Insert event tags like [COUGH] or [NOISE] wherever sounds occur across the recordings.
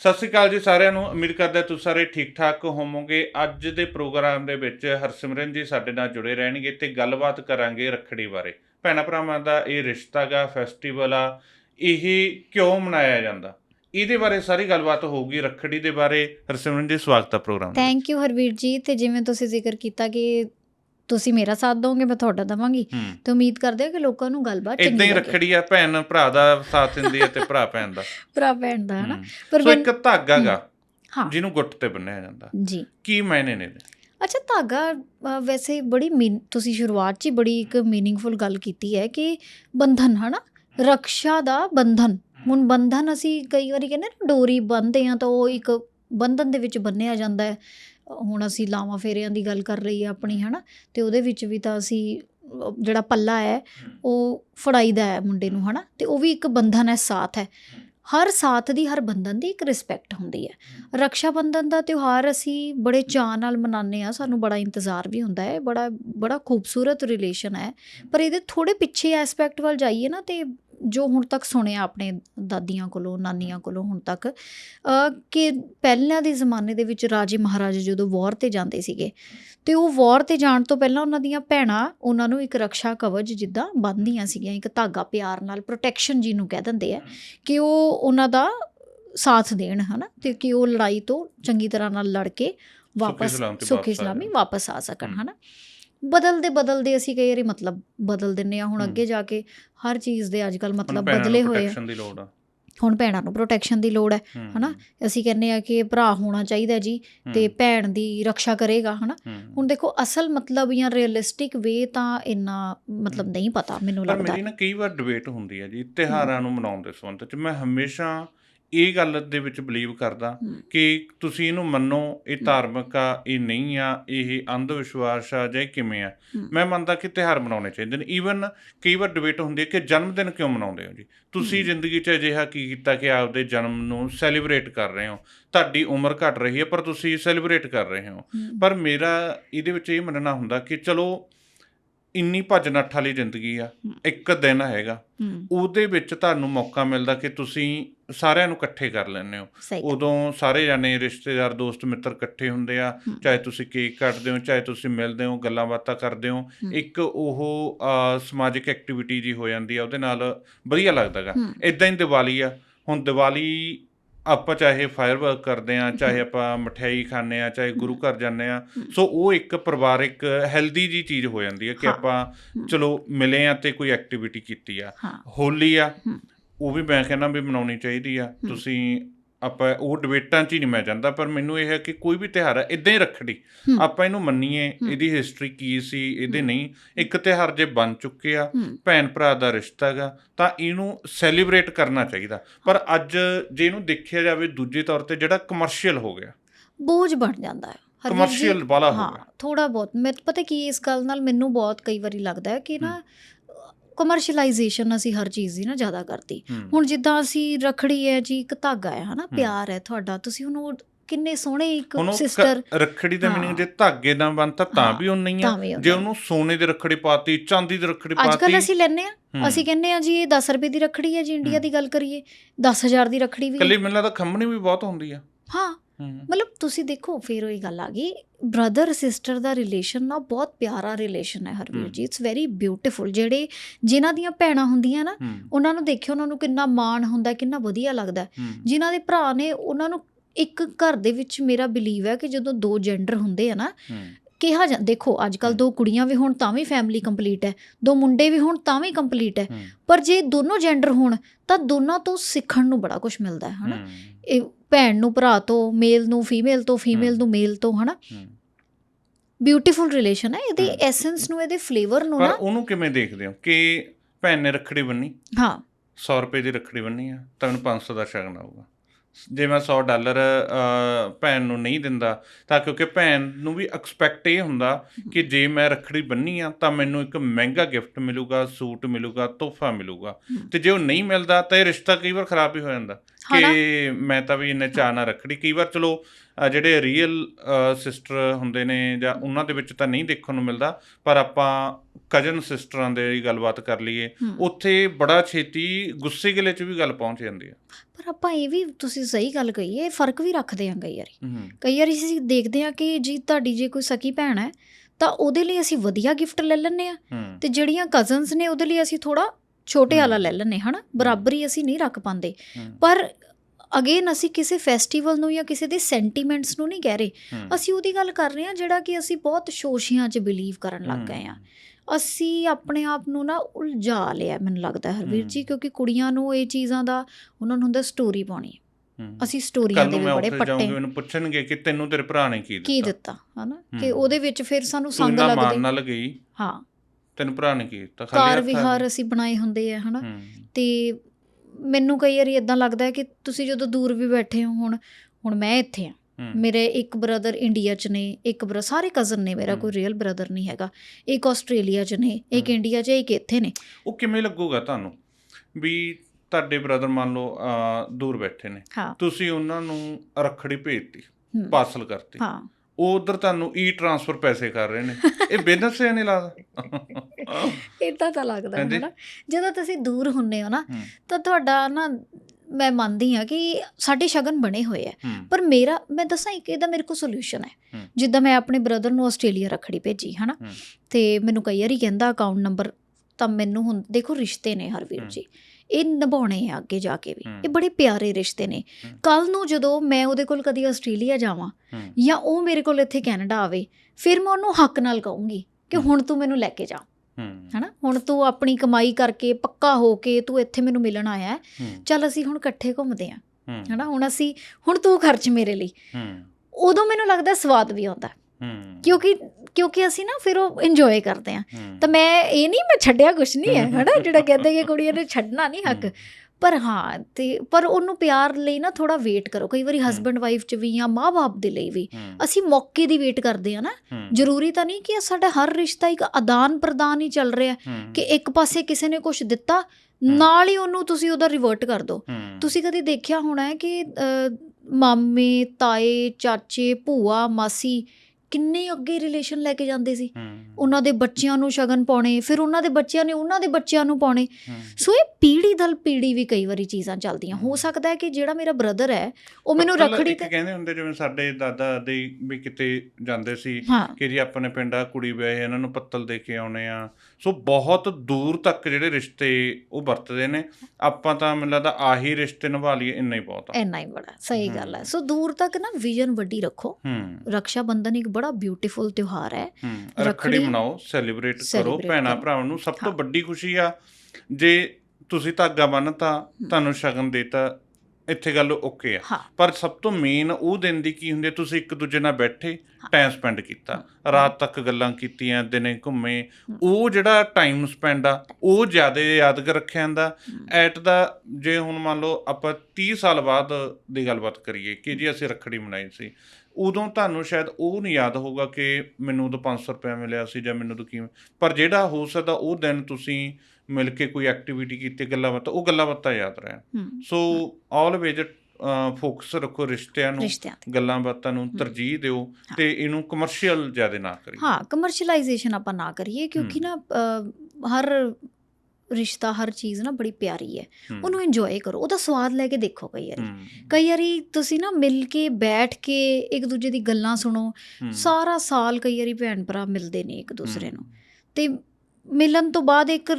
ਸਤਿ ਸ਼੍ਰੀ ਅਕਾਲ ਜੀ ਸਾਰਿਆਂ ਨੂੰ। ਉਮੀਦ ਕਰਦਾ ਤੁਸੀਂ ਸਾਰੇ ਠੀਕ ਠਾਕ ਹੋਵੋਗੇ। ਅੱਜ ਦੇ ਪ੍ਰੋਗਰਾਮ ਦੇ ਵਿੱਚ ਹਰਸਿਮਰਨ ਜੀ ਸਾਡੇ ਨਾਲ ਜੁੜੇ ਰਹਿਣਗੇ ਤੇ ਗੱਲਬਾਤ ਕਰਾਂਗੇ ਰੱਖੜੀ ਬਾਰੇ। ਭੈਣਾਂ ਭਰਾਵਾਂ ਦਾ ਇਹ ਰਿਸ਼ਤਾ ਗਾ ਫੈਸਟੀਵਲ ਆ, ਇਹ ਕਿਉਂ ਮਨਾਇਆ ਜਾਂਦਾ? ਇਹਦੇ ਬਾਰੇ ਸਾਰੀ ਗੱਲਬਾਤ ਹੋਊਗੀ ਰੱਖੜੀ ਦੇ ਬਾਰੇ। ਹਰਸਿਮਰਨ ਜੀ, ਸਵਾਗਤ ਹੈ ਪ੍ਰੋਗਰਾਮ ਥੈਂਕ ਯੂ ਹਰਵੀਰ ਜੀ, ਤੇ ਜਿਵੇਂ ਤੁਸੀਂ ਜ਼ਿਕਰ ਕੀਤਾ ਕਿ ਤੁਸੀਂ ਮੇਰਾ ਸਾਥ ਦੋਗੇ ਮੈਂ ਤੁਹਾਡਾ ਦਵਾਂਗੀ। ਤੇ ਉਮੀਦ ਕਰਦੇ ਹਾਂ ਕਿ ਲੋਕਾਂ ਨੂੰ ਗੱਲਬਾਤ ਇਦਾਂ ਹੀ ਲੱਗੇ। ਰੱਖੜੀ ਆ ਭੈਣ ਭਰਾ ਦਾ ਸਾਥ ਦਿੰਦੀ ਹੈ ਤੇ ਭਰਾ ਭੈਣ ਦਾ। [LAUGHS] ਭਰਾ ਭੈਣ ਦਾ ਹਨਾ। ਪਰ ਸੋ ਇੱਕ ਧਾਗਾ ਗਾ ਹਾਂ। ਜਿਹਨੂੰ ਗੁੱਟ ਤੇ ਬੰਨਿਆ ਜਾਂਦਾ। ਜੀ। ਕੀ ਮਾਇਨੇ ਨੇ ਇਹਦੇ? ਅੱਛਾ ਧਾਗਾ ਵੈਸੇ ਬੜੀ ਤੁਸੀਂ ਸ਼ੁਰੂਆਤ 'ਚ ਹੀ ਬੜੀ ਇੱਕ ਮੀਨਿੰਗਫੁਲ ਗੱਲ ਕੀਤੀ ਹੈ ਕਿ ਬੰਧਨ ਹਨਾ? ਰੱਖਿਆ ਦਾ ਬੰਧਨ। ਹੁਣ ਬੰਧਨ ਅਸੀਂ ਕਈ ਵਾਰੀ ਕਹਿੰਦੇ ਨਾ ਡੋਰੀ ਬੰਨ੍ਹਦੇ ਆ ਤਾਂ ਉਹ ਇੱਕ ਬੰਧਨ ਦੇ ਵਿੱਚ ਬੰਨਿਆ ਜਾਂਦਾ ਹੈ। ਹੁਣ ਅਸੀਂ ਲਾਵਾਂ ਫੇਰਿਆਂ ਦੀ ਗੱਲ ਕਰ ਰਹੀ ਆ ਆਪਣੀ ਹਨਾ? ਤੇ ਉਹਦੇ ਵਿੱਚ ਵੀ ਤਾਂ ਅਸੀਂ ਜਿਹੜਾ ਪੱਲਾ ਹੈ ਉਹ ਫੜਾਈਦਾ ਹੈ ਮੁੰਡੇ ਨੂੰ ਹਨਾ? ਤੇ ਉਹ ਵੀ ਇੱਕ ਬੰਧਨ ਹੈ ਸਾਥ ਹੈ। ਹਰ ਸਾਥ ਦੀ ਹਰ ਬੰਧਨ ਦੀ ਇੱਕ ਰਿਸਪੈਕਟ ਹੁੰਦੀ ਹੈ। ਰਕਸ਼ਾ ਬੰਧਨ ਦਾ ਤਿਉਹਾਰ ਅਸੀਂ ਬੜੇ ਚਾਅ ਨਾਲ ਮਨਾਉਂਦੇ ਆ ਸਾਨੂੰ ਬੜਾ ਇੰਤਜ਼ਾਰ ਵੀ ਹੁੰਦਾ ਹੈ ਬੜਾ ਬੜਾ ਖੂਬਸੂਰਤ ਰਿਲੇਸ਼ਨ ਹੈ। ਪਰ ਇਹਦੇ ਥੋੜੇ ਪਿੱਛੇ ਐਸਪੈਕਟ ਵੱਲ ਜਾਈਏ ਨਾ ਤੇ ਜੋ ਹੁਣ ਤੱਕ ਸੁਣਿਆ ਆਪਣੇ ਦਾਦੀਆਂ ਕੋਲੋਂ ਨਾਨੀਆਂ ਕੋਲੋਂ ਹੁਣ ਤੱਕ ਕਿ ਪਹਿਲਾਂ ਦੇ ਜ਼ਮਾਨੇ ਦੇ ਵਿੱਚ ਰਾਜੇ ਮਹਾਰਾਜੇ ਜਦੋਂ ਵਾਰ ਤੇ ਜਾਂਦੇ ਸੀਗੇ ਤੇ ਉਹ ਵਾਰ ਤੇ ਜਾਣ ਤੋਂ ਪਹਿਲਾਂ ਉਹਨਾਂ ਦੀਆਂ ਭੈਣਾਂ ਉਹਨਾਂ ਨੂੰ ਇੱਕ ਰਕਸ਼ਾ ਕਵਚ ਜਿੱਦਾਂ ਬੰਨ੍ਹਦੀਆਂ ਸੀਗੀਆਂ ਇੱਕ ਧਾਗਾ ਪਿਆਰ ਨਾਲ ਪ੍ਰੋਟੈਕਸ਼ਨ ਜਿਹਨੂੰ ਕਹਿ ਦਿੰਦੇ ਆ ਕਿ ਉਹ ਉਹਨਾਂ ਦਾ ਸਾਥ ਦੇਣ ਹਨਾ ਤੇ ਕਿ ਉਹ ਲੜਾਈ ਤੋਂ ਚੰਗੀ ਤਰ੍ਹਾਂ ਨਾਲ ਲੜ ਕੇ ਵਾਪਸ ਸੁਖੀ ਸਲਾਮੀ। ਵਾਪਸ ਆ ਸਕਣ। ਹਨਾ ਬਦਲਦੇ ਬਦਲਦੇ ਅਸੀਂ ਕਈ ਵਾਰੀ ਮਤਲਬ ਬਦਲ ਦਿੰਨੇ ਆ ਹੁਣ। ਅੱਗੇ ਜਾ ਕੇ ਹਰ ਚੀਜ਼ ਦੇ ਅੱਜਕੱਲ ਹੁਣ ਮਤਲਬ ਬਦਲੇ ਹੋਏ ਆ। protection ਦੀ ਲੋੜ ਆ। ਹੁਣ ਭੈਣਾਂ ਨੂੰ ਪ੍ਰੋਟੈਕਸ਼ਨ ਦੀ ਲੋੜ ਹੈ ਹਨਾ? ਅਸੀਂ ਕਹਿੰਨੇ ਆ ਕਿ ਭਰਾ ਹੋਣਾ ਚਾਹੀਦਾ ਜੀ ਤੇ ਭੈਣ ਦੀ ਰੱਖਿਆ ਕਰੇਗਾ ਹਨਾ। ਹੁਣ ਦੇਖੋ ਅਸਲ ਮਤਲਬ ਜਾਂ ਰੀਅਲਿਸਟਿਕ ਵੇ ਤਾਂ ਇੰਨਾ ਮਤਲਬ ਨਹੀਂ ਪਤਾ ਮੈਨੂੰ ਪਰ ਲੱਗਦਾ। ਮੇਰੀ ਨਾ ਕਈ ਵਾਰ ਡਿਬੇਟ ਹੁੰਦੀ ਹੈ ਜੀ ਤਿਹਾਰਾਂ ਨੂੰ ਮਨਾਉਣ ਦੇ ਸੰਬੰਧ ਚ। ਮੈਂ ਹਮੇਸ਼ਾ ਇਹ ਗੱਲ ਦੇ ਵਿੱਚ ਬਲੀਵ ਕਰਦਾ ਕਿ ਤੁਸੀਂ ਇਹਨੂੰ ਮੰਨੋ ਇਹ। ਧਾਰਮਿਕ ਆ ਇਹ ਨਹੀਂ ਆ ਇਹ ਅੰਧ ਵਿਸ਼ਵਾਸ ਆ ਜਾਂ ਕਿਵੇਂ ਆ। ਮੈਂ ਮੰਨਦਾ ਕਿ ਤਿਹਾਰ ਮਨਾਉਣੇ ਚਾਹੀਦੇ ਨੇ। ਈਵਨ ਕਈ ਵਾਰ ਡਿਬੇਟ ਹੁੰਦੀ ਹੈ ਕਿ ਜਨਮ ਦਿਨ ਕਿਉਂ ਮਨਾਉਂਦੇ ਹੋ ਜੀ? ਤੁਸੀਂ। ਜ਼ਿੰਦਗੀ 'ਚ ਅਜਿਹਾ ਕੀ ਕੀਤਾ ਕਿ ਆਪਦੇ ਜਨਮ ਨੂੰ ਸੈਲੀਬ੍ਰੇਟ ਕਰ ਰਹੇ ਹੋ? ਤੁਹਾਡੀ ਉਮਰ ਘਟ ਰਹੀ ਹੈ ਪਰ ਤੁਸੀਂ ਸੈਲੀਬ੍ਰੇਟ ਕਰ ਰਹੇ ਹੋ। ਪਰ ਮੇਰਾ ਇਹਦੇ ਵਿੱਚ ਇਹ ਮੰਨਣਾ ਹੁੰਦਾ ਕਿ ਚਲੋ ਇੰਨੀ ਭੱਜ ਨੱਠ ਵਾਲੀ ਜ਼ਿੰਦਗੀ ਆ। ਇੱਕ ਦਿਨ ਹੈਗਾ। ਉਹਦੇ ਵਿੱਚ ਤੁਹਾਨੂੰ ਮੌਕਾ ਮਿਲਦਾ ਕਿ ਤੁਸੀਂ ਸਾਰਿਆਂ ਨੂੰ ਇਕੱਠੇ ਕਰ ਲੈਂਦੇ ਹੋ। ਉਦੋਂ ਸਾਰੇ ਜਾਣੇ ਰਿਸ਼ਤੇਦਾਰ ਦੋਸਤ ਮਿੱਤਰ ਇਕੱਠੇ ਹੁੰਦੇ ਆ। ਚਾਹੇ ਤੁਸੀਂ ਕੇਕ ਕੱਟਦੇ ਹੋ ਚਾਹੇ ਤੁਸੀਂ ਮਿਲਦੇ ਹੋ ਗੱਲਾਂ ਬਾਤਾਂ ਕਰਦੇ ਹੋ। ਇੱਕ ਉਹ ਸਮਾਜਿਕ ਐਕਟੀਵਿਟੀ ਜੀ ਹੋ ਜਾਂਦੀ ਆ ਉਹਦੇ ਨਾਲ ਵਧੀਆ ਲੱਗਦਾਗਾ ਇਦਾਂ ਹੀ ਦੀਵਾਲੀ ਆ। ਹੁਣ ਦੀਵਾਲੀ ਆਪਾਂ ਚਾਹੇ ਫਾਇਰਵਰਕ ਕਰਦੇ ਆ ਚਾਹੇ ਆਪਾਂ ਮਠਿਆਈ ਖਾਂਦੇ ਆ ਚਾਹੇ ਗੁਰੂ ਘਰ ਜਾਂਦੇ ਆ। ਸੋ ਉਹ ਇੱਕ ਪਰਿਵਾਰਿਕ ਹੈਲਦੀ ਜੀ ਚੀਜ਼ ਹੋ ਜਾਂਦੀ ਹੈ ਕਿ। ਆਪਾਂ। ਚਲੋ ਮਿਲੇ ਆ ਤੇ ਕੋਈ ਐਕਟੀਵਿਟੀ ਕੀਤੀ ਆ ਹੋਲੀ ਆ। ਉਹ ਵੀ ਮੈਂ ਕਹਿੰਦਾ ਵੀ ਮਨਾਉਣੀ ਚਾਹੀਦੀ ਆ। ਤੁਸੀਂ ਆਪਾਂ ਉਹ ਡਿਬੇਟਾਂ 'ਚ ਹੀ ਨਹੀਂ ਮੈਂ ਜਾਂਦਾ ਪਰ ਮੈਨੂੰ ਇਹ ਹੈ ਕਿ ਕੋਈ ਵੀ ਤਿਉਹਾਰ ਹੈ ਇਦਾਂ ਹੀ ਰੱਖੜੀ। ਆਪਾਂ ਇਹਨੂੰ ਮੰਨੀਏ। ਇਹਦੀ ਹਿਸਟਰੀ ਕੀ ਸੀ ਇਹਦੇ। ਨਹੀਂ ਇੱਕ ਤਿਉਹਾਰ ਜੇ ਬਣ ਚੁੱਕੇ ਆ ਭੈਣ ਭਰਾ ਦਾ ਰਿਸ਼ਤਾ ਹੈਗਾ ਤਾਂ ਇਹਨੂੰ ਸੈਲੀਬ੍ਰੇਟ ਕਰਨਾ ਚਾਹੀਦਾ। ਪਰ ਅੱਜ ਜੇ ਇਹਨੂੰ ਦੇਖਿਆ ਜਾਵੇ ਦੂਜੇ ਤੌਰ ਤੇ ਜਿਹੜਾ ਕਮਰਸ਼ੀਅਲ ਹੋ ਗਿਆ। ਬੋਝ ਬਣ ਜਾਂਦਾ ਹੈ। ਕਮਰਸ਼ੀਅਲ ਵਾਲਾ ਹੋ ਹਾਂ ਗਿਆ। ਥੋੜਾ ਬਹੁਤ ਮੈਂ ਪਤਾ ਕੀ ਇਸ ਗੱਲ ਨਾਲ ਮੈਨੂੰ ਬਹੁਤ ਕਈ ਵਾਰੀ ਲੱਗਦਾ ਹੈ ਕਿ ਨਾ ਕਮਰਸ਼ੀਅਲਾਈਜੇਸ਼ਨ ਅਸੀਂ ਹਰ ਚੀਜ਼ ਦੀ ਨਾ ਜ਼ਿਆਦਾ ਕਰਤੀ ਹੁਣ ਜਿੱਦਾਂ ਅਸੀਂ ਰਖੜੀ ਹੈ ਜੀ ਇੱਕ ਧਾਗਾ ਹੈ ਹਨਾ। ਪਿਆਰ ਹੈ ਤੁਹਾਡਾ ਤੁਸੀਂ ਹੁਣ ਉਹ ਕਿੰਨੇ ਸੋਹਣੇ ਇੱਕ ਸਿਸਟਰ ਰੱਖੜੀ ਦਾ ਹਾਂ। ਮੀਨਿੰਗ ਜੇ ਧਾਗੇ ਨਾਲ ਬੰਨਤਾ ਤਾਂ ਹਾਂ, ਵੀ ਉਹ ਨਹੀਂ ਵੀ ਜੇ ਉਹਨੇ- ਉਹਨੂੰ ਸੋਨੇ ਦੀ ਰੱਖੜੀ ਪਾਤੀ ਚਾਂਦੀ ਦੀ ਰੱਖੜੀ ਅੱਜ ਪਾਤੀ ਕੱਲ ਅਸੀਂ ਲੈਨੇ ਆ ਅਸੀਂ ਕਹਿੰਨੇ ਆ ਜੀ ਇਹ 10 ਰੁਪਏ ਦੀ ਰਖੜੀ ਹੈ ਜੀ ਇੰਡੀਆ। ਦੀ ਗੱਲ ਕਰੀਏ 10000 ਦੀ ਰਖੜੀ ਵੀ ਕੱਲੀ ਹੈ। ਮੈਨੂੰ ਲੱਗਦਾ ਖੰਮਣੀ ਵੀ ਬਹੁਤ ਹੁੰਦੀ ਆ ਹਾਂ ਮਤਲਬ ਤੁਸੀਂ ਦੇਖੋ ਫਿਰ ਉਹ ਗੱਲ ਆ ਗਈ। ਬ੍ਰਦਰ ਸਿਸਟਰ ਦਾ ਰਿਲੇਸ਼ਨ ਨਾ ਬਹੁਤ ਪਿਆਰਾ ਰਿਲੇਸ਼ਨ ਹੈ ਹਰਵੀਰ। ਜੀ। ਇਟਸ ਵੈਰੀ ਬਿਊਟੀਫੁਲ ਜਿਹੜੇ ਜਿਨ੍ਹਾਂ ਦੀਆਂ ਭੈਣਾਂ ਹੁੰਦੀਆਂ ਨਾ ਉਹਨਾਂ ਨੂੰ ਦੇਖਿਓ ਉਹਨਾਂ ਨੂੰ ਕਿੰਨਾ ਮਾਣ ਹੁੰਦਾ ਕਿੰਨਾ ਵਧੀਆ ਲੱਗਦਾ ਜਿਨ੍ਹਾਂ ਦੇ ਭਰਾ ਨੇ ਉਹਨਾਂ ਨੂੰ ਇੱਕ ਘਰ ਦੇ ਵਿੱਚ ਮੇਰਾ ਬਿਲੀਵ ਹੈ ਕਿ ਜਦੋਂ ਦੋ ਜੈਂਡਰ ਹੁੰਦੇ ਆ ਨਾ ਕਿਹਾ ਜਾਂ ਦੇਖੋ ਅੱਜ ਕੱਲ। ਦੋ ਕੁੜੀਆਂ ਵੀ ਹੋਣ ਤਾਂ ਵੀ ਫੈਮਿਲੀ ਕੰਪਲੀਟ ਹੈ ਦੋ ਮੁੰਡੇ ਵੀ ਹੋਣ ਤਾਂ ਵੀ ਕੰਪਲੀਟ ਹੈ। ਪਰ ਜੇ ਦੋਨੋਂ ਜੈਂਡਰ ਹੋਣ ਤਾਂ ਦੋਨਾਂ ਤੋਂ ਸਿੱਖਣ ਨੂੰ ਬੜਾ ਕੁਝ ਮਿਲਦਾ ਹੈ ਹਨਾ? ਇਹ ਭੈਣ ਨੂੰ ਭਰਾ ਤੋਂ ਮੇਲ ਨੂੰ ਫੀਮੇਲ ਤੋਂ ਫੀਮੇਲ। ਨੂੰ ਮੇਲ ਤੋਂ ਹਨਾ। ਬਿਊਟੀਫੁਲ ਰਿਲੇਸ਼ਨ ਹੈ ਇਹਦੇ। ਐਸੈਂਸ ਨੂੰ ਇਹਦੇ ਫਲੇਵਰ ਨੂੰ ਪਰ ਨਾ ਉਹਨੂੰ ਕਿਵੇਂ ਦੇਖਦੇ ਹੋ? ਕਿ ਭੈਣ ਨੇ ਰੱਖੜੀ ਬੰਨੀ? ਹਾਂ। 100 ਰੁਪਏ ਦੀ ਰੱਖੜੀ ਬੰਨੀ ਆ ਤਾਂ ਮੈਨੂੰ 500 ਦਾ ਸ਼ਗਨ ਆਊਗਾ। ਜੇ ਮੈਂ 100 ਡਾਲਰ ਭੈਣ ਨੂੰ ਨਹੀਂ ਦਿੰਦਾ ਤਾਂ ਕਿਉਂਕਿ ਭੈਣ ਨੂੰ ਵੀ ਐਕਸਪੈਕਟ ਇਹ ਹੁੰਦਾ ਕਿ ਜੇ ਮੈਂ ਰੱਖੜੀ ਬੰਨੀ ਆ ਤਾਂ ਮੈਨੂੰ ਇੱਕ ਮਹਿੰਗਾ ਗਿਫਟ ਮਿਲੂਗਾ ਸੂਟ ਮਿਲੂਗਾ ਤੋਹਫਾ ਮਿਲੂਗਾ। ਤੇ ਜੇ ਉਹ ਨਹੀਂ ਮਿਲਦਾ ਤਾਂ ਇਹ ਰਿਸ਼ਤਾ ਕਈ ਵਾਰ ਖਰਾਬ ਹੀ ਹੋ ਜਾਂਦਾ? ਕਿ ਮੈਂ ਤਾਂ ਵੀ ਇੰਨੇ ਚਾਅ ਨਾਲ ਰੱਖੜੀ ਕਈ ਵਾਰ ਚਲੋ ਜਿਹੜੇ ਰੀਅਲ ਸਿਸਟਰ ਹੁੰਦੇ ਨੇ ਜਾਂ ਉਹਨਾਂ ਦੇ ਵਿੱਚ ਤਾਂ ਨਹੀਂ ਦੇਖਣ ਨੂੰ ਮਿਲਦਾ ਪਰ ਆਪਾਂ ਕਜ਼ਨ ਸਿਸਟਰਾਂ ਦੇ ਗੱਲਬਾਤ ਕਰ ਲਈਏ। ਉੱਥੇ ਬੜਾ ਛੇਤੀ ਗੁੱਸੇ ਗਿਲੇ 'ਚ ਵੀ ਗੱਲ ਪਹੁੰਚ ਜਾਂਦੀ ਹੈ ਪਰ ਆਪਾਂ ਇਹ ਵੀ ਤੁਸੀਂ ਸਹੀ ਗੱਲ ਕਹੀ ਇਹ ਫ਼ਰਕ ਵੀ ਰੱਖਦੇ ਹਾਂ ਕਈ ਵਾਰੀ। ਕਈ ਵਾਰੀ ਅਸੀਂ ਦੇਖਦੇ ਹਾਂ ਕਿ ਜੀ ਤੁਹਾਡੀ ਜੇ ਕੋਈ ਸਕੀ ਭੈਣ ਹੈ ਤਾਂ ਉਹਦੇ ਲਈ ਅਸੀਂ ਵਧੀਆ ਗਿਫਟ ਲੈ ਲੈਂਦੇ ਆ ਤੇ ਜਿਹੜੀਆਂ ਕਜ਼ਨਸ ਨੇ ਉਹਦੇ ਲਈ ਅਸੀਂ ਥੋੜਾ ਛੋਟੇ ਵਾਲਾ। ਲੈ ਲੈਂਦੇ ਹਨਾ? ਬਰਾਬਰੀ ਅਸੀਂ ਨਹੀਂ ਰੱਖ ਪਾਉਂਦੇ। ਪਰ ਅਗੇਨ ਅਸੀਂ ਕਿਸੇ ਫੈਸਟੀਵਲ ਨੂੰ ਜਾਂ ਕਿਸੇ ਦੇ ਸੈਂਟੀਮੈਂਟਸ ਨੂੰ ਨਹੀਂ ਕਹਿ ਰਹੇ। ਅਸੀਂ ਉਹਦੀ ਗੱਲ ਕਰ ਰਹੇ ਹਾਂ ਜਿਹੜਾ ਕਿ ਅਸੀਂ ਬਹੁਤ ਸ਼ੋਸ਼ੀਆਂ 'ਚ ਬਿਲੀਵ ਕਰਨ ਲੱਗ ਗਏ ਆ ਅਸੀਂ ਆਪਣੇ ਆਪ ਨੂੰ ਨਾ ਉਲਝਾ ਲਿਆ ਮੈਨੂੰ ਲੱਗਦਾ ਹਰਵੀਰ। ਜੀ ਕਿਉਂਕਿ ਕੁੜੀਆਂ ਨੂੰ ਇਹ ਚੀਜ਼ਾਂ ਦਾ ਉਹਨਾਂ ਨੂੰ ਹੁੰਦਾ ਸਟੋਰੀ ਪਾਉਣੀ। ਅਸੀਂ ਸਟੋਰੀਆਂ ਦੇ ਵੀ ਮੈਂ ਬੜੇ ਪੱਟੇ। ਮੈਨੂੰ ਪੁੱਛਣਗੇ ਕਿ ਤੈਨੂੰ ਤੇਰੇ ਭਰਾ ਨੇ ਕੀ ਦਿੱਤਾ ਕੀ ਦਿੱਤਾ? ਹਨਾ? ਕਿ। ਉਹਦੇ ਵਿੱਚ ਫਿਰ ਸਾਨੂੰ ਸੰਗ ਲੱਗਦੇ। ਨਾਲ ਗਈ। ਹਾਂ। ਤੈਨੂੰ ਭਰਾ ਨੇ ਕੀ ਦਿੱਤਾ? ਕਾਰ ਹੱਥ ਆ ਵਿਹਾਰ। ਅਸੀਂ ਬਣਾਏ ਹੁੰਦੇ ਆ ਹਨਾ? ਤੇ ਮੈਨੂੰ ਕਈ ਵਾਰੀ ਇਦਾਂ ਲੱਗਦਾ ਹੈ ਕਿ ਤੁਸੀਂ ਜਦੋਂ ਦੂਰ ਵੀ ਬੈਠੇ ਹੋ ਹੁਣ ਹੁਣ ਮੈਂ ਇੱਥੇ ਆ ਮੇਰੇ ਇੱਕ ਬ੍ਰਦਰ ਇੰਡੀਆ 'ਚ ਨੇ ਇੱਕ ਬ੍ਰ ਸਾਰੇ ਕਜ਼ਨ ਨੇ ਮੇਰਾ। ਕੋਈ ਰੀਅਲ ਬ੍ਰਦਰ ਨਹੀਂ ਹੈਗਾ। ਇੱਕ ਆਸਟ੍ਰੇਲੀਆ 'ਚ ਨੇ ਇੱਕ। ਇੰਡੀਆ 'ਚ ਇੱਕ ਇੱਥੇ ਨੇ। ਉਹ ਕਿਵੇਂ ਲੱਗੂਗਾ ਤੁਹਾਨੂੰ ਵੀ ਤੁਹਾਡੇ ਬ੍ਰਦਰ ਮੰਨ ਲਓ ਦੂਰ ਬੈਠੇ ਨੇ? ਤੁਸੀਂ ਉਹਨਾਂ ਨੂੰ ਰੱਖੜੀ ਭੇਜਤੀ ਪਾਰਸਲ ਕਰਤੀ। ਹਾਂ। ਉਹ ਉਧਰ ਤੁਹਾਨੂੰ ਈ ਟ੍ਰਾਂਸਫਰ ਪੈਸੇ ਕਰ ਰਹੇ ਨੇ। ਇਹ ਬਿਜ਼ਨਸ ਹੈ ਨਹੀਂ ਲੱਗਦਾ ਇਦਾਂ ਤਾਂ ਲੱਗਦਾ ਹੈ। ਨਾ ਜਦੋਂ ਤੁਸੀਂ ਦੂਰ ਹੁੰਨੇ ਹੋ ਨਾ ਤਾਂ ਤੁਹਾਡਾ ਨਾ ਮੈਂ ਮੰਨਦੀ ਹਾਂ ਕਿ ਸਾਡੇ ਸ਼ਗਨ ਬਣੇ ਹੋਏ ਆ ਪਰ ਮੇਰਾ ਮੈਂ ਦੱਸਾਂ ਇੱਕ ਇਹਦਾ ਮੇਰੇ ਕੋਲ ਸੋਲੂਸ਼ਨ ਹੈ। ਜਿੱਦਾਂ ਮੈਂ ਆਪਣੇ ਬ੍ਰਦਰ ਨੂੰ ਆਸਟ੍ਰੇਲੀਆ ਰੱਖੜੀ ਭੇਜੀ ਹਨਾ। ਤੇ ਮੈਨੂੰ ਕਈ ਵਾਰੀ ਕਹਿੰਦਾ ਅਕਾਊਂਟ ਨੰਬਰ ਤਾਂ ਮੈਨੂੰ ਹੁਣ ਦੇਖੋ ਰਿਸ਼ਤੇ ਨੇ ਹਰਵੀਰ। ਜੀ ਇਹ ਨਿਭਾਉਣੇ ਆ ਅੱਗੇ ਜਾ ਕੇ ਵੀ। ਇਹ ਬੜੇ ਪਿਆਰੇ ਰਿਸ਼ਤੇ ਨੇ। ਕੱਲ ਨੂੰ ਜਦੋਂ ਮੈਂ ਉਹਦੇ ਕੋਲ ਕਦੀ ਆਸਟ੍ਰੇਲੀਆ ਜਾਵਾਂ ਜਾਂ ਉਹ ਮੇਰੇ ਕੋਲ ਇੱਥੇ ਕੈਨੇਡਾ ਆਵੇ ਫਿਰ ਮੈਂ ਉਹਨੂੰ ਹੱਕ ਨਾਲ ਕਹੂੰਗੀ ਕਿ। ਹੁਣ ਤੂੰ ਮੈਨੂੰ ਲੈ ਕੇ ਜਾ ਹਨਾ? ਹੁਣ ਤੂੰ ਆਪਣੀ ਕਮਾਈ ਕਰਕੇ ਪੱਕਾ ਹੋ ਕੇ ਤੂੰ ਇੱਥੇ ਮੈਨੂੰ ਮਿਲਣ ਆਇਆ ਚੱਲ ਅਸੀਂ ਹੁਣ ਇਕੱਠੇ ਘੁੰਮਦੇ ਆਂ ਹਨਾ? ਹੁਣ ਅਸੀਂ ਹੁਣ ਤੂੰ ਖਰਚ ਮੇਰੇ ਲਈ। ਉਦੋਂ ਮੈਨੂੰ ਲੱਗਦਾ ਸਵਾਦ ਵੀ ਆਉਂਦਾ। ਕਿਉਂਕਿ ਕਿਉਂਕਿ ਅਸੀਂ ਨਾ ਫਿਰ ਉਹ ਇੰਜੋਏ ਕਰਦੇ ਆਂ ਤਾਂ ਮੈਂ ਇਹ ਨਹੀਂ ਮੈਂ ਛੱਡਿਆ ਕੁਛ ਨਹੀਂ ਹੈ ਹਨਾ? ਜਿਹੜਾ ਕਹਿੰਦੇ ਕਿ ਕੁੜੀਆਂ ਨੇ ਛੱਡਣਾ ਨਹੀਂ ਹੱਕ। ਪਰ ਹਾਂ ਤੇ ਪਰ ਉਹਨੂੰ ਪਿਆਰ ਲਈ ਨਾ ਥੋੜਾ ਵੇਟ ਕਰੋ। ਕਈ ਵਾਰੀ ਹਸਬੰਡ ਵਾਈਫ ਚ ਵੀ ਜਾਂ ਮਾਂ-ਬਾਪ ਦੇ ਲਈ ਵੀ ਅਸੀਂ ਮੌਕੇ ਦੀ ਵੇਟ ਕਰਦੇ ਆ ਨਾ। ਜ਼ਰੂਰੀ ਤਾਂ ਨਹੀਂ ਕਿ ਸਾਡਾ ਹਰ ਰਿਸ਼ਤਾ ਇੱਕ ਆਦਾਨ ਪ੍ਰਦਾਨ ਹੀ ਚੱਲ ਰਿਹਾ ਕਿ ਇੱਕ ਪਾਸੇ ਕਿਸੇ ਨੇ ਕੁਝ ਦਿੱਤਾ ਨਾਲ ਹੀ ਉਹਨੂੰ ਤੁਸੀਂ ਉਹਦਾ ਰਿਵਰਟ ਕਰ ਦਿਓ। ਹੂੰ, ਤੁਸੀਂ ਕਦੀ ਦੇਖਿਆ ਹੋਣਾ ਹੈ ਕਿ ਮਾਮੇ ਤਾਏ ਚਾਚੇ ਭੂਆ ਮਾਸੀ ਕਿੰਨੇ ਅੱਗੇ ਰਿਲੇਸ਼ਨ ਲੈ ਕੇ ਜਾਂਦੇ ਸੀ। ਉਹਨਾਂ ਦੇ ਬੱਚਿਆਂ ਨੂੰ ਸ਼ਗਨ ਪਾਉਣੇ ਫਿਰ ਉਹਨਾਂ ਦੇ ਬੱਚਿਆਂ ਨੇ ਉਹਨਾਂ ਦੇ ਬੱਚਿਆਂ ਨੂੰ ਪਾਉਣੇ। ਸੋ ਇਹ ਪੀੜੀ ਦਲ ਪੀੜੀ ਵੀ ਕਈ ਵਾਰੀ ਚੀਜ਼ਾਂ ਚੱਲਦੀਆਂ। ਹੋ ਸਕਦਾ ਹੈ ਕਿ ਜਿਹੜਾ ਮੇਰਾ ਬ੍ਰਦਰ ਹੈ ਉਹ ਮੈਨੂੰ ਰੱਖੜੀ ਤੇ ਕਹਿੰਦੇ ਹੁੰਦੇ ਜਿਵੇਂ ਸਾਡੇ ਦਾਦਾ ਦੇ ਵੀ ਕਿਤੇ ਜਾਂਦੇ ਸੀ ਕਿ ਜੀ ਆਪਣੇ ਪਿੰਡ ਕੁੜੀ ਵਿਆਹੇ ਇਹਨਾਂ ਨੂੰ ਪੱਤਲ ਦੇ ਕੇ ਆਉਣੇ ਆ। ਸੋ ਬਹੁਤ ਦੂਰ ਤੱਕ ਜਿਹੜੇ ਰਿਸ਼ਤੇ ਉਹ ਵਰਤਦੇ ਨੇ। ਆਪਾਂ ਤਾਂ ਮੈਨੂੰ ਲੱਗਦਾ ਆਹੀ ਰਿਸ਼ਤੇ ਨਿਭਾ ਲਈਏ ਇੰਨਾ ਹੀ ਬਹੁਤ ਆ। ਇੰਨਾ ਹੀ ਬੜਾ ਸਹੀ ਗੱਲ ਹੈ। ਸੋ ਦੂਰ ਤੱਕ ਨਾ ਵਿਜ਼ਨ ਵੱਡੀ ਰੱਖੋ। ਰਕਸ਼ਾ ਬੰਧਨ ਇੱਕ ਬੜਾ ਬਿਊਟੀਫੁਲ ਤਿਉਹਾਰ ਹੈ। ਰੱਖੜੀ ਮਨਾਓ ਸੈਲੀਬ੍ਰੇਟ ਕਰੋ ਭੈਣਾ। ਭਰਾਵਾਂ ਨੂੰ ਸਭ ਤੋਂ। ਵੱਡੀ ਖੁਸ਼ੀ ਆ। ਜੇ ਤੁਸੀਂ ਧਾਗਾ ਬੰਨਤਾ ਤੁਹਾਨੂੰ ਸ਼ਗਨ ਦੇਤਾ ਇੱਥੇ ਗੱਲ ਓਕੇ ਆ ਪਰ ਸਭ ਤੋਂ ਮੇਨ ਉਹ ਦਿਨ ਦੀ ਕੀ ਹੁੰਦੀ ਤੁਸੀਂ ਇੱਕ ਦੂਜੇ ਨਾਲ ਬੈਠੇ। ਟਾਈਮ ਸਪੈਂਡ ਕੀਤਾ। ਰਾਤ ਤੱਕ ਗੱਲਾਂ ਕੀਤੀਆਂ ਦਿਨੇ ਘੁੰਮੇ। ਉਹ ਜਿਹੜਾ ਟਾਈਮ ਸਪੈਂਡ ਆ ਉਹ ਜ਼ਿਆਦਾ ਯਾਦਗਾਰ ਰੱਖਿਆ ਜਾਂਦਾ। ਐਟ ਦਾ ਜੇ ਹੁਣ ਮੰਨ ਲਓ ਆਪਾਂ 30 ਸਾਲ ਬਾਅਦ ਦੀ ਗੱਲਬਾਤ ਕਰੀਏ ਕਿ ਜੀ ਅਸੀਂ ਰੱਖੜੀ ਮਨਾਈ ਸੀ ਉਦੋਂ ਤੁਹਾਨੂੰ ਸ਼ਾਇਦ ਉਹ ਨਹੀਂ ਯਾਦ ਹੋਊਗਾ ਕਿ ਮੈਨੂੰ ਉਦੋਂ 500 ਰੁਪਏ ਮਿਲਿਆ ਸੀ ਜਾਂ ਮੈਨੂੰ ਉਦੋਂ ਕਿਵੇਂ ਪਰ ਜਿਹੜਾ ਹੋ ਸਕਦਾ ਉਹ ਦਿਨ ਤੁਸੀਂ ਮਿਲ ਕੇ ਕੋਈ ਐਕਟੀਵਿਟੀ ਕੀਤੀ ਗੱਲਾਂ ਬਾਤਾਂ ਉਹ ਗੱਲਾਂ ਬਾਤਾਂ ਯਾਦ ਰਹਿਣ। ਸੋ ਆਲਵੇਜ਼ ਫੋਕਸ ਰੱਖੋ ਰਿਸ਼ਤਿਆਂ ਨੂੰ ਗੱਲਾਂ ਬਾਤਾਂ ਨੂੰ ਤਰਜੀਹ ਦਿਓ। ਤੇ ਇਹਨੂੰ ਕਮਰਸ਼ੀਅਲ ਜ਼ਿਆਦਾ ਨਾ ਕਰੀਏ। ਹਾਂ ਕਮਰਸ਼ੀਅਲਾਈਜੇਸ਼ਨ ਆਪਾਂ ਨਾ ਕਰੀਏ ਕਿਉਂਕਿ ਨਾ ਹਰ ਰਿਸ਼ਤਾ ਹਰ ਚੀਜ਼ ਨਾ ਬੜੀ ਪਿਆਰੀ ਹੈ। ਉਹਨੂੰ ਇੰਜੋਏ ਕਰੋ ਉਹਦਾ ਸਵਾਦ ਲੈ ਕੇ ਦੇਖੋ ਕਈ ਵਾਰੀ। ਕਈ ਵਾਰੀ ਤੁਸੀਂ ਨਾ ਮਿਲ ਕੇ ਬੈਠ ਕੇ ਇੱਕ ਦੂਜੇ ਦੀ ਗੱਲਾਂ ਸੁਣੋ। ਸਾਰਾ ਸਾਲ ਕਈ ਵਾਰੀ ਭੈਣ ਭਰਾ ਮਿਲਦੇ ਨੇ ਇੱਕ ਦੂਸਰੇ ਨੂੰ। ਤੇ ਮਿਲਣ ਤੋਂ ਬਾਅਦ ਇੱਕ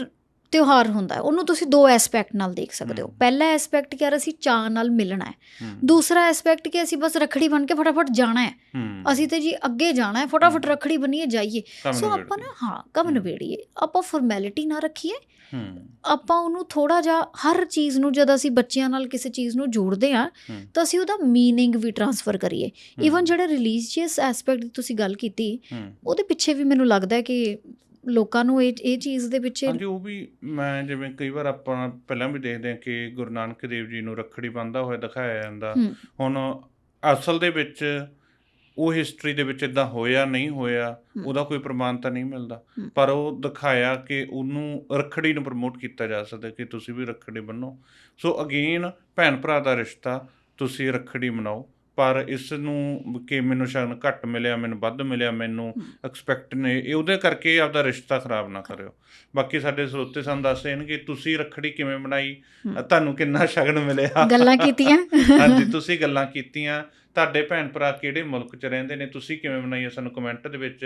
ਤਿਉਹਾਰ ਹੁੰਦਾ ਹੈ ਉਹਨੂੰ ਤੁਸੀਂ ਦੋ ਐਸਪੈਕਟ ਨਾਲ ਦੇਖ ਸਕਦੇ ਹੋ ਹਮ। ਪਹਿਲਾ ਐਸਪੈਕਟ ਕਿ ਯਾਰ ਅਸੀਂ ਚਾਅ ਨਾਲ ਮਿਲਣਾ ਹੈ ਹਮ, ਦੂਸਰਾ ਐਸਪੈਕਟ ਕਿ ਅਸੀਂ ਬਸ ਰੱਖੜੀ ਬਣ ਕੇ ਫਟਾਫਟ ਜਾਣਾ ਹੈ ਹਮ, ਅਸੀਂ ਤੇ ਜੀ ਅੱਗੇ ਜਾਣਾ ਹੈ ਫਟਾਫਟ ਹਮ। ਰੱਖੜੀ ਬੰਨੀਏ ਜਾਈਏ ਕੰਮ ਸੋ ਨਿਬੇੜ ਆਪਾਂ ਦਿਓ। ਨਾ ਹਾਂ ਕਮ ਹਮ। ਨਵੇੜੀਏ ਆਪਾਂ ਫਾਰਮੈਲਿਟੀ ਨਾ ਰੱਖੀਏ ਹਮ, ਆਪਾਂ ਉਹਨੂੰ ਥੋੜਾ ਜਿਹਾ ਹਰ ਚੀਜ਼ ਨੂੰ ਜਦ ਅਸੀਂ ਬੱਚਿਆਂ ਨਾਲ ਕਿਸੇ ਚੀਜ਼ ਨੂੰ ਜੋੜਦੇ ਆ ਹਮ, ਤਾਂ ਅਸੀਂ ਉਹਦਾ मीनिंग ਵੀ ਟਰਾਂਸਫਰ ਕਰੀਏ ਹਮ, ਈਵਨ ਜਿਹੜਾ ਰਿਲੀਜੀਅਸ ਐਸਪੈਕਟ ਦੀ ਤੁਸੀਂ ਗੱਲ ਕੀਤੀ ਹਮ। ਉਹਦੇ ਪਿੱਛੇ ਵੀ ਮੈਨੂੰ ਲੱਗਦਾ ਹੈ ਕਿ ਲੋਕਾਂ ਨੂੰ ਇਹ ਇਹ ਚੀਜ਼ ਦੇ ਪਿੱਛੇ ਹਾਂਜੀ ਉਹ ਵੀ ਮੈਂ ਜਿਵੇਂ ਕਈ ਵਾਰ ਆਪਾਂ ਪਹਿਲਾਂ ਵੀ ਦੇਖਦੇ ਹਾਂ ਕਿ ਗੁਰੂ ਨਾਨਕ ਦੇਵ ਜੀ ਨੂੰ ਰੱਖੜੀ ਬੰਨ੍ਹਦਾ ਹੋਇਆ ਦਿਖਾਇਆ ਜਾਂਦਾ। ਹੁਣ ਅਸਲ ਦੇ ਵਿੱਚ ਉਹ ਹਿਸਟਰੀ ਦੇ ਵਿੱਚ ਇਦਾਂ ਹੋਇਆ ਨਹੀਂ ਹੋਇਆ। ਉਹਦਾ ਕੋਈ ਪ੍ਰਮਾਣ ਤਾਂ ਨਹੀਂ ਮਿਲਦਾ। ਪਰ ਉਹ ਦਿਖਾਇਆ ਕਿ ਉਹਨੂੰ ਰੱਖੜੀ ਨੂੰ ਪ੍ਰਮੋਟ ਕੀਤਾ ਜਾ ਸਕਦਾ ਕਿ ਤੁਸੀਂ ਵੀ ਰੱਖੜੀ ਬੰਨੋ ਸੋ ਅਗੇਨ ਭੈਣ ਭਰਾ ਦਾ ਰਿਸ਼ਤਾ ਤੁਸੀਂ ਰੱਖੜੀ ਮਨਾਓ। ਪਰ ਇਸ ਨੂੰ ਕਿ ਮੈਨੂੰ ਸ਼ਗਨ ਘੱਟ ਮਿਲਿਆ ਮੈਨੂੰ ਵੱਧ ਮਿਲਿਆ ਮੈਨੂੰ ਐਕਸਪੈਕਟ ਨੇ ਇਹ ਉਹਦੇ ਕਰਕੇ ਆਪਦਾ ਰਿਸ਼ਤਾ ਖਰਾਬ ਨਾ ਕਰਿਓ। ਬਾਕੀ ਸਾਡੇ ਸਰੋਤੇ ਸਾਨੂੰ ਦੱਸ ਦੇਣਗੇ ਤੁਸੀਂ ਰੱਖੜੀ ਕਿਵੇਂ ਬਣਾਈ। ਤੁਹਾਨੂੰ ਕਿੰਨਾ ਸ਼ਗਨ ਮਿਲਿਆ? ਗੱਲਾਂ ਕੀਤੀਆਂ। ਹਾਂਜੀ ਤੁਸੀਂ ਗੱਲਾਂ ਕੀਤੀਆਂ। ਤੁਹਾਡੇ ਭੈਣ ਭਰਾ ਕਿਹੜੇ ਮੁਲਕ 'ਚ ਰਹਿੰਦੇ ਨੇ? ਤੁਸੀਂ ਕਿਵੇਂ ਬਣਾਈ ਹੈ ਸਾਨੂੰ ਕਮੈਂਟ ਦੇ ਵਿੱਚ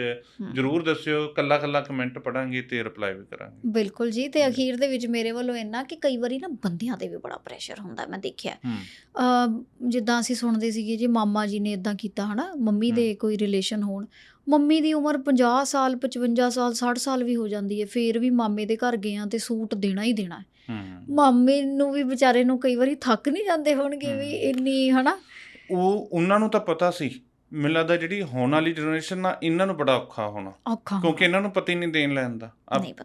ਜਰੂਰ ਦੱਸਿਓ। ਕੱਲਾ ਕੱਲਾ ਕਮੈਂਟ ਪੜਾਂਗੇ ਤੇ ਰਿਪਲਾਈ ਵੀ ਕਰਾਂਗੇ। ਬਿਲਕੁਲ ਜੀ ਤੇ ਅਖੀਰ ਦੇ ਵਿੱਚ ਮੇਰੇ ਵੱਲੋਂ ਇੰਨਾ ਕਿ ਕਈ ਵਾਰੀ ਨਾ ਬੰਦਿਆਂ ਤੇ ਵੀ ਬੜਾ ਪ੍ਰੈਸ਼ਰ ਹੁੰਦਾ ਮੈਂ ਦੇਖਿਆ। ਜਿੱਦਾਂ ਅਸੀਂ ਸੁਣਦੇ ਸੀਗੇ ਜੀ ਮਾਮਾ ਜੀ ਨੇ ਇਦਾਂ ਕੀਤਾ ਹਨਾ ਮੰਮੀ ਦੇ ਕੋਈ ਰਿਲੇਸ਼ਨ ਹੋਣ। ਮੰਮੀ ਦੀ ਉਮਰ 50 ਸਾਲ 55 ਸਾਲ 60 ਸਾਲ ਵੀ ਹੋ ਜਾਂਦੀ ਹੈ। ਫੇਰ ਵੀ ਮਾਮੇ ਦੇ ਘਰ ਗਏ ਆ ਤੇ ਸੂਟ ਦੇਣਾ ਹੀ ਦੇਣਾ ਹੈ। ਮਾਮੇ ਨੂੰ ਵੀ ਵਿਚਾਰੇ ਨੂੰ ਕਈ ਵਾਰੀ ਥੱਕ ਨਹੀਂ ਜਾਂਦੇ ਹੋਣਗੇ ਵੀ। ਇੰਨੀ ਹਨਾ? ਉਹ ਉਹਨਾਂ ਨੂੰ ਤਾਂ ਪਤਾ ਸੀ। ਮੈਨੂੰ ਲੱਗਦਾ ਜਿਹੜੀ ਹੋਣ ਵਾਲੀ ਜਨਰੇਸ਼ਨ ਨਾ ਇਹਨਾਂ ਨੂੰ ਬੜਾ ਔਖਾ ਹੋਣਾ। ਔਖਾ ਕਿਉਂਕਿ ਇਹਨਾਂ ਨੂੰ ਪਤਾ ਹੀ ਨਹੀਂ ਦੇਣ ਲੈਣ ਦਾ।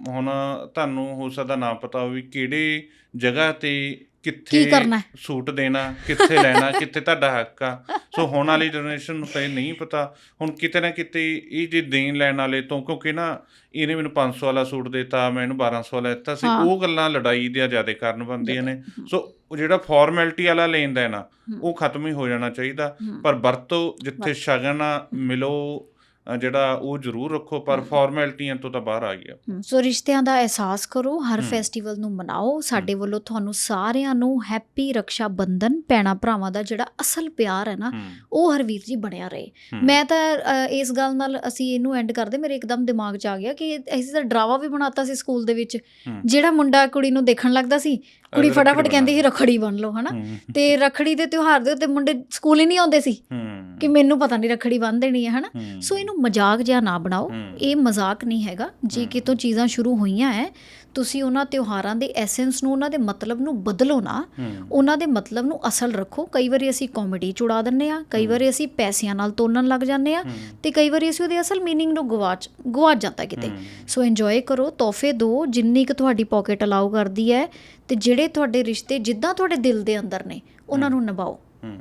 ਹੁਣ ਤੁਹਾਨੂੰ ਹੋ ਸਕਦਾ ਨਾ ਪਤਾ ਹੋਵੇ ਕਿਹੜੇ ਜਗ੍ਹਾ ਤੇ ਕਿੱਥੇ? ਸੂਟ ਦੇਣਾ ਕਿੱਥੇ ਲੈਣਾ ਕਿੱਥੇ ਤੁਹਾਡਾ ਹੱਕ ਆ ਸੋ ਹੋਣ ਵਾਲੀ ਜਨਰੇਸ਼ਨ ਨੂੰ ਤਾਂ ਇਹ ਨਹੀਂ ਪਤਾ ਹੁਣ ਕਿਤੇ ਨਾ ਕਿਤੇ ਇਹ ਜੇ ਦੇਣ ਲੈਣ ਵਾਲੇ ਤੋਂ ਕਿਉਂਕਿ ਨਾ ਇਹਨੇ ਮੈਨੂੰ 500 ਵਾਲਾ ਸੂਟ ਦਿੱਤਾ ਮੈਂ ਇਹਨੂੰ 1200 ਵਾਲਾ ਦਿੱਤਾ ਸੀ। ਉਹ ਗੱਲਾਂ ਲੜਾਈ ਦੀਆਂ ਜ਼ਿਆਦਾ ਕਾਰਨ ਬਣਦੀਆਂ ਨੇ ਸੋ ਉਹ ਜਿਹੜਾ ਫਾਰਮੈਲਿਟੀ ਵਾਲਾ ਲੈਣ ਦੇਣ। ਉਹ ਖਤਮ ਹੀ ਹੋ ਜਾਣਾ ਚਾਹੀਦਾ। ਪਰ ਵਰਤੋ ਜਿੱਥੇ। ਸ਼ਗਨ ਮਿਲੋ ਜਿਹੜਾ ਉਹ ਜ਼ਰੂਰ ਰੱਖੋ ਪਰ। ਫਾਰਮੈਲਿਟੀਆਂ ਤੋਂ ਤਾਂ ਬਾਹਰ ਆ ਗਿਆ। ਸੋ ਰਿਸ਼ਤਿਆਂ ਦਾ ਅਹਿਸਾਸ ਕਰੋ ਹਰ। ਫੈਸਟੀਵਲ ਨੂੰ ਮਨਾਓ ਸਾਡੇ ਵੱਲੋਂ ਤੁਹਾਨੂੰ ਸਾਰਿਆਂ ਨੂੰ ਹੈਪੀ ਰੱਖਿਆ ਬੰਧਨ ਭੈਣਾ ਭਰਾਵਾਂ ਦਾ ਜਿਹੜਾ ਅਸਲ ਪਿਆਰ ਹੈ ਨਾ ਉਹ ਹਰਵੀਰ ਜੀ ਬਣਿਆ ਰਹੇ। ਮੈਂ ਤਾਂ ਇਸ ਗੱਲ ਨਾਲ ਅਸੀਂ ਇਹਨੂੰ ਐਂਡ ਕਰਦੇ ਮੇਰੇ ਇੱਕਦਮ ਦਿਮਾਗ 'ਚ ਆ ਗਿਆ ਕਿ ਅਸੀਂ ਤਾਂ ਡਰਾਵਾ ਵੀ ਬਣਾਤਾ ਸੀ ਸਕੂਲ ਦੇ ਵਿੱਚ। ਜਿਹੜਾ ਮੁੰਡਾ ਕੁੜੀ ਨੂੰ ਦੇਖਣ ਲੱਗਦਾ ਸੀ ਕੁੜੀ ਫਟਾਫਟ ਕਹਿੰਦੀ ਸੀ ਰਖੜੀ ਬਣ ਲਓ ਹਨਾ? ਤੇ ਰਖੜੀ ਦੇ ਤਿਉਹਾਰ ਦੇ ਉੱਤੇ ਮੁੰਡੇ ਸਕੂਲ ਹੀ ਨਹੀਂ ਆਉਂਦੇ ਸੀ ਕਿ ਮੈਨੂੰ ਪਤਾ ਨਹੀਂ ਰਖੜੀ ਬੰਨ ਦੇਣੀ ਹੈ ਹਨਾ? ਸੋ ਇਹਨੂੰ ਮਜ਼ਾਕ ਜਿਹਾ ਨਾ ਬਣਾਓ ਹਮ। ਇਹ ਮਜ਼ਾਕ ਨਹੀਂ ਹੈਗਾ ਜੇ ਹਮ। ਕਿਤੋਂ ਚੀਜ਼ਾਂ ਸ਼ੁਰੂ ਹੋਈਆਂ ਹੈ ਤੁਸੀਂ ਉਹਨਾਂ ਤਿਉਹਾਰਾਂ ਦੇ ਐਸੈਂਸ ਨੂੰ ਉਹਨਾਂ ਦੇ ਮਤਲਬ ਨੂੰ ਬਦਲੋ ਨਾ ਹਮ, ਉਹਨਾਂ ਦੇ ਮਤਲਬ ਨੂੰ ਅਸਲ ਰੱਖੋ ਕਈ ਵਾਰੀ ਅਸੀਂ ਕਾਮੇਡੀ ਚ ਉਡਾ ਦਿੰਨੇ ਆ ਕਈ ਵਾਰੀ ਅਸੀਂ ਪੈਸਿਆਂ ਨਾਲ ਤੋਲਣ ਲੱਗ ਜਾਂਦੇ ਆ ਹਮ, ਤੇ ਕਈ ਵਾਰੀ ਅਸੀਂ ਉਹਦੇ ਅਸਲ मीनिंग ਨੂੰ ਗਵਾਚ ਗਵਾਚ ਜਾਂਦਾ ਕਿਤੇ ਹਮ, ਸੋ ਇੰਜੋਏ ਕਰੋ ਤੋਹਫੇ ਦਿਓ ਜਿੰਨੀ ਕੁ ਤੁਹਾਡੀ ਪਾਕਟ ਅਲਾਉ ਕਰਦੀ ਹੈ ਤੇ ਜਿਹੜੇ ਤੁਹਾਡੇ ਰਿਸ਼ਤੇ ਜਿੱਦਾਂ ਤੁਹਾਡੇ ਦਿਲ ਦੇ ਅੰਦਰ ਨੇ ਉਹਨਾਂ ਨੂੰ ਨਿਭਾਓ ਹਮ।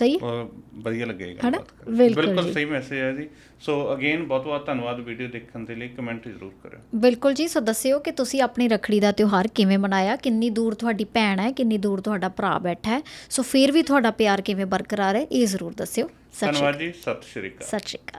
ਸਹੀ ਹੈ? ਵਧੀਆ ਲੱਗੇਗਾ ਹਨਾ? ਬਿਲਕੁਲ। ਸਹੀ ਮੈਸੇਜ ਹੈ ਜੀ। ਸੋ ਅਗੇਨ ਬਹੁਤ ਬਹੁਤ ਧੰਨਵਾਦ ਵੀਡੀਓ ਦੇਖਣ ਦੇ ਲਈ। ਕਮੈਂਟ ਜ਼ਰੂਰ ਕਰਿਓ। ਬਿਲਕੁਲ ਜੀ। ਸੋ ਦੱਸਿਓ ਕਿ ਤੁਸੀਂ ਆਪਣੀ ਰੱਖੜੀ ਦਾ ਤਿਉਹਾਰ ਕਿਵੇਂ ਮਨਾਇਆ? ਕਿੰਨੀ ਦੂਰ ਤੁਹਾਡੀ ਭੈਣ ਹੈ? ਕਿੰਨੀ ਦੂਰ ਤੁਹਾਡਾ ਭਰਾ ਬੈਠਾ ਹੈ? ਸੋ ਫਿਰ ਵੀ ਤੁਹਾਡਾ ਪਿਆਰ ਕਿਵੇਂ ਬਰਕਰਾਰ ਹੈ? ਇਹ ਜ਼ਰੂਰ ਦੱਸਿਓ। ਧੰਨਵਾਦ ਜੀ। ਸਤਿ ਸ਼੍ਰੀ ਅਕਾਲ। ਸਤਿ ਸ਼੍ਰੀ ਅਕਾਲ।